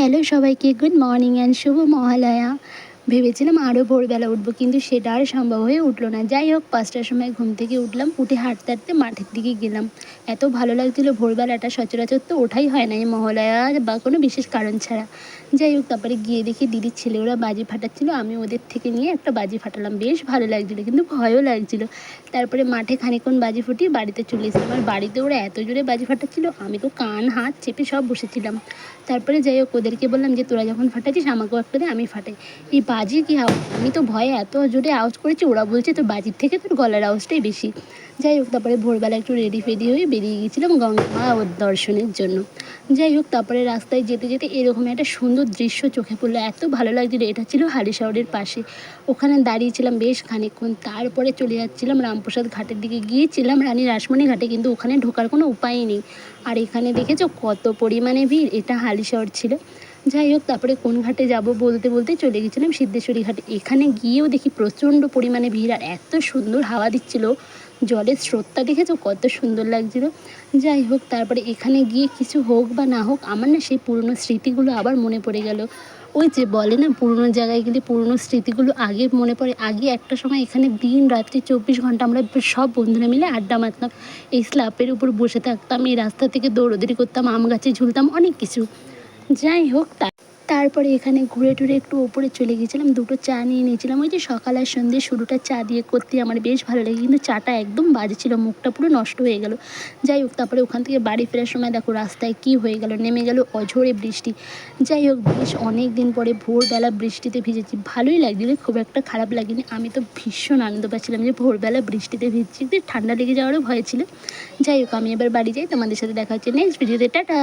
Hello সবাইকে good morning and শুভ মহালয়া। ভেবেছিলাম আরও ভোরবেলা উঠবো, কিন্তু সেটা আর সম্ভব হয়ে উঠল না। যাই হোক, পাঁচটার সময় ঘুম থেকে উঠলাম, উঠে হাঁটতে হাঁটতে মাঠের দিকে গেলাম। এত ভালো লাগছিল ভোরবেলাটা, সচরাচর তো ওঠাই হয় না এই মহালয়া বা কোনো বিশেষ কারণ ছাড়া। যাই হোক, তারপরে গিয়ে দেখি দিদির ছেলে, ওরা বাজি ফাটাচ্ছিলো, আমি ওদের থেকে নিয়ে একটা বাজি ফাটালাম। বেশ ভালো লাগছিল, কিন্তু ভয়ও লাগছিল। তারপরে মাঠে খানিকক্ষণ বাজি ফুটিয়ে বাড়িতে চলে এসেছিলাম আর বাড়িতে ওরা এত জোরে বাজি ফাটাচ্ছিলো, আমি তো কান, হাত চেপে সব বসেছিলাম। তারপরে যাই হোক, ওদেরকে বললাম যে, তোরা যখন ফাটাচ্ছিস, আমাকেও একটা দে, আমি ফাটাই। এই বাজির কি আমি তো ভয়ে এত জোরে আওয়াজ করেছি, ওরা বলছে তোর বাজির থেকে তোর গলার আওয়াজটাই বেশি। যাই হোক, তারপরে ভোরবেলা একটু রেডি ফেডি হয়ে বেরিয়ে গেছিলাম গঙ্গা ওর দর্শনের জন্য। যাই হোক, তারপরে রাস্তায় যেতে যেতে এরকম একটা সুন্দর দৃশ্য চোখে পড়ল। এত ভালো লাগছিল এটা ছিল হালি শহরের পাশে। ওখানে দাঁড়িয়েছিলাম বেশ খানিকক্ষণ, তারপরে চলে যাচ্ছিলাম রামপ্রসাদ ঘাটের দিকে। গিয়েছিলাম রানী রাসমণি ঘাটে, কিন্তু ওখানে ঢোকার কোনো উপায় নেই। আর এখানে দেখেছ কত পরিমাণে ভিড়? এটা হালি শহর ছিল। যাই হোক, তারপরে কোন ঘাটে যাব বলতে বলতে চলে গেছিলাম সিদ্ধেশ্বরী ঘাটে। এখানে গিয়েও দেখি প্রচণ্ড পরিমাণে ভিড় আর এত সুন্দর হাওয়া দিচ্ছিল। জলের স্রোতটা দেখেছ কত সুন্দর লাগছিল। যাই হোক, তারপরে এখানে গিয়ে কিছু হোক বা না হোক, আমার না সেই পুরনো স্মৃতিগুলো আবার মনে পড়ে গেল। ওই যে বলে না, পুরনো জায়গায় গেলে পুরনো স্মৃতিগুলো আগে মনে পড়ে। আগে একটা সময় এখানে দিন রাত্রি চব্বিশ ঘণ্টা আমরা সব বন্ধুরা মিলে আড্ডা মারতাম। এই স্ল্যাপের উপর বসে থাকতাম, এই রাস্তা থেকে দৌড়দৌড়ি করতাম, আম গাছে ঝুলতাম, অনেক কিছু। যাই হোক তারপরে এখানে ঘুরে টুরে একটু ওপরে চলে গেছিলাম দুটো চা নিয়ে নিয়েছিলাম। ওই যে সকাল আর সন্ধ্যে শুরুটা চা দিয়ে করতে আমার বেশ ভালো লাগে কিন্তু চাটা একদম বাজে ছিল, মুখটা পুরো নষ্ট হয়ে গেল। যাই হোক, তারপরে ওখান থেকে বাড়ি ফেরার সময় দেখো রাস্তায় কি হয়ে গেল, নেমে গেল অঝোরে বৃষ্টি। যাই হোক, বেশ অনেক দিন পরে ভোরবেলা বৃষ্টিতে ভিজেছি, ভালোই লাগছিল, খুব একটা খারাপ লাগেনি। আমি তো ভীষণ আনন্দ পাচ্ছিলাম যে ভোরবেলা বৃষ্টিতে ভিজছি ঠান্ডা লেগে যাওয়ারও ভয় ছিল। যাই হোক, আমি এবার বাড়ি যাই, তোমাদের সাথে দেখা হচ্ছে নেক্সট ভিডিওতে টাটা!